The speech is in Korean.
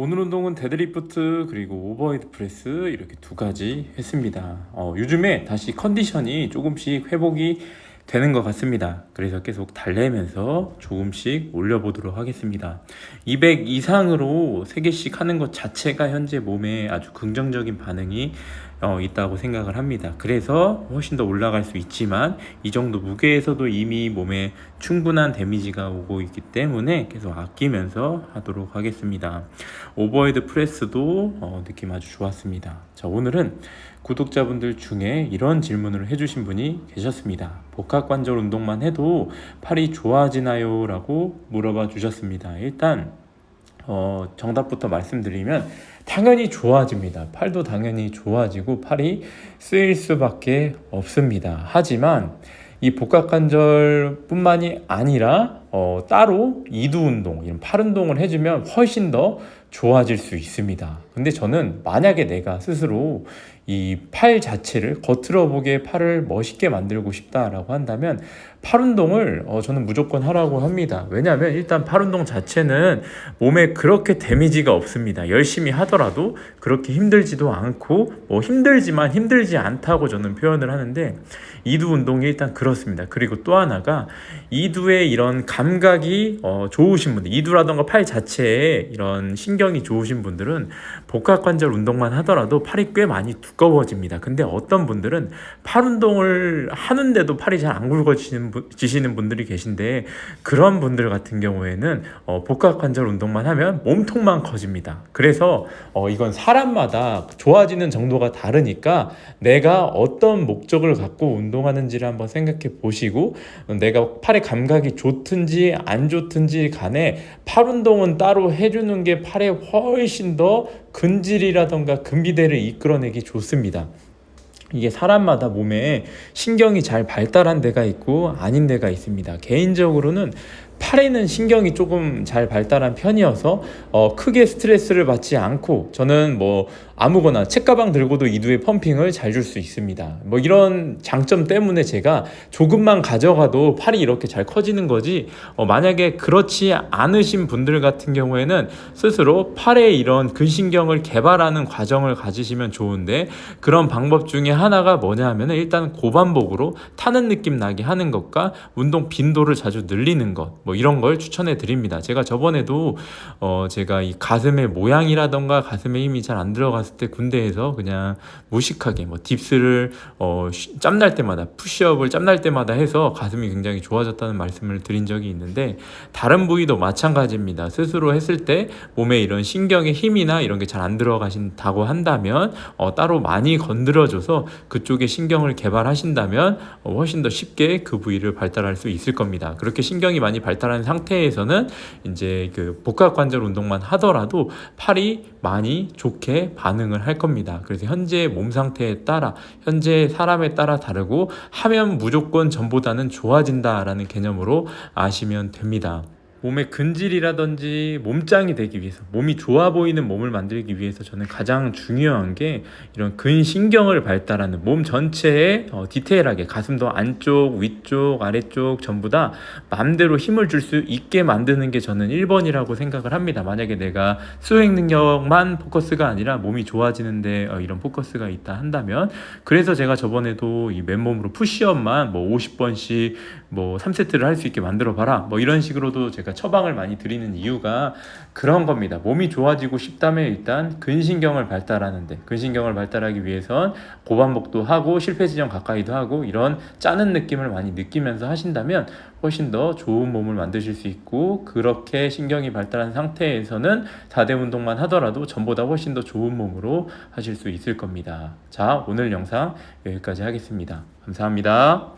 오늘 운동은 데드리프트 그리고 오버헤드 프레스 이렇게 두 가지 했습니다. 어, 요즘에 다시 컨디션이 조금씩 회복이 되는 것 같습니다. 그래서 계속 달래면서 조금씩 올려보도록 하겠습니다. 200 이상으로 3개씩 하는 것 자체가 현재 몸에 아주 긍정적인 반응이 어, 있다고 생각을 합니다. 그래서 훨씬 더 올라갈 수 있지만 이 정도 무게에서도 이미 몸에 충분한 데미지가 오고 있기 때문에 계속 아끼면서 하도록 하겠습니다. 오버헤드 프레스도 어, 느낌 아주 좋았습니다. 자, 오늘은 구독자분들 중에 이런 질문을 해주신 분이 계셨습니다. 복합관절 운동만 해도 팔이 좋아지나요? 라고 물어봐 주셨습니다. 일단 어, 정답부터 말씀드리면 당연히 좋아집니다. 팔도 당연히 좋아지고 팔이 쓰일 수밖에 없습니다. 하지만 이 복합관절뿐만이 아니라 어, 따로 이두 운동, 이런 팔 운동을 해주면 훨씬 더 좋아질 수 있습니다. 근데 저는 만약에 내가 스스로 이 팔 자체를 겉으로 보기에 팔을 멋있게 만들고 싶다라고 한다면 팔 운동을 어, 저는 무조건 하라고 합니다. 왜냐하면 일단 팔 운동 자체는 몸에 그렇게 데미지가 없습니다. 열심히 하더라도 그렇게 힘들지도 않고 뭐 힘들지만 힘들지 않다고 저는 표현을 하는데 이두 운동이 일단 그렇습니다. 그리고 또 하나가 이두의 이런 감각이 어, 좋으신 분들, 이두라던가 팔 자체에 이런 신경이 좋으신 분들은 복합관절 운동만 하더라도 팔이 꽤 많이 두꺼워집니다. 근데 어떤 분들은 팔 운동을 하는데도 팔이 잘 안 굵어지시는 분들이 계신데 그런 분들 같은 경우에는 어, 복합관절 운동만 하면 몸통만 커집니다. 그래서 어, 이건 사람마다 좋아지는 정도가 다르니까 내가 어떤 목적을 갖고 운동하는지를 한번 생각해 보시고 내가 팔의 감각이 좋든 지 안 좋든지 간에 팔 운동은 따로 해주는 게 팔에 훨씬 더 근질이라던가 근비대를 이끌어내기 좋습니다. 이게 사람마다 몸에 신경이 잘 발달한 데가 있고 아닌 데가 있습니다. 개인적으로는 팔에는 신경이 조금 잘 발달한 편이어서 어, 크게 스트레스를 받지 않고 저는 뭐 아무거나 책가방 들고도 이두의 펌핑을 잘 줄 수 있습니다. 뭐 이런 장점 때문에 제가 조금만 가져가도 팔이 이렇게 잘 커지는 거지 어, 만약에 그렇지 않으신 분들 같은 경우에는 스스로 팔에 이런 근신경을 개발하는 과정을 가지시면 좋은데 그런 방법 중에 하나가 뭐냐 하면 일단 고반복으로 타는 느낌 나게 하는 것과 운동 빈도를 자주 늘리는 것뭐 이런 걸 추천해 드립니다. 제가 저번에도 어 제가 이 가슴의 모양이라던가 가슴에 힘이 잘 안 들어갔을 때 군대에서 그냥 무식하게 뭐 딥스를 어 짬날 때마다 푸시업을 짬날 때마다 해서 가슴이 굉장히 좋아졌다는 말씀을 드린 적이 있는데 다른 부위도 마찬가지입니다. 스스로 했을 때 몸에 이런 신경의 힘이나 이런 게 잘 안 들어가신다고 한다면 어 따로 많이 건드려줘서 그쪽에 신경을 개발하신다면 어 훨씬 더 쉽게 그 부위를 발달할 수 있을 겁니다. 그렇게 신경이 많이 발달 한 상태에서는 이제 그 복합관절 운동만 하더라도 팔이 많이 좋게 반응을 할 겁니다. 그래서 현재 몸 상태에 따라 현재 사람에 따라 다르고 하면 무조건 전보다는 좋아진다라는 개념으로 아시면 됩니다. 몸의 근질이라든지 몸짱이 되기 위해서 몸이 좋아 보이는 몸을 만들기 위해서 저는 가장 중요한 게 이런 근신경을 발달하는 몸 전체에 어, 디테일하게 가슴도 안쪽, 위쪽, 아래쪽 전부 다 마음대로 힘을 줄 수 있게 만드는 게 저는 1번이라고 생각을 합니다. 만약에 내가 수행 능력만 포커스가 아니라 몸이 좋아지는데 어, 이런 포커스가 있다 한다면 그래서 제가 저번에도 이 맨몸으로 푸시업만 뭐 50번씩 뭐 3세트를 할 수 있게 만들어 봐라 뭐 이런 식으로도 제가 처방을 많이 드리는 이유가 그런 겁니다. 몸이 좋아지고 싶다면 일단 근신경을 발달하는데 근신경을 발달하기 위해선 고반복도 하고 실패 지점 가까이도 하고 이런 짜는 느낌을 많이 느끼면서 하신다면 훨씬 더 좋은 몸을 만드실 수 있고 그렇게 신경이 발달한 상태에서는 4대 운동만 하더라도 전보다 훨씬 더 좋은 몸으로 하실 수 있을 겁니다. 자, 오늘 영상 여기까지 하겠습니다. 감사합니다.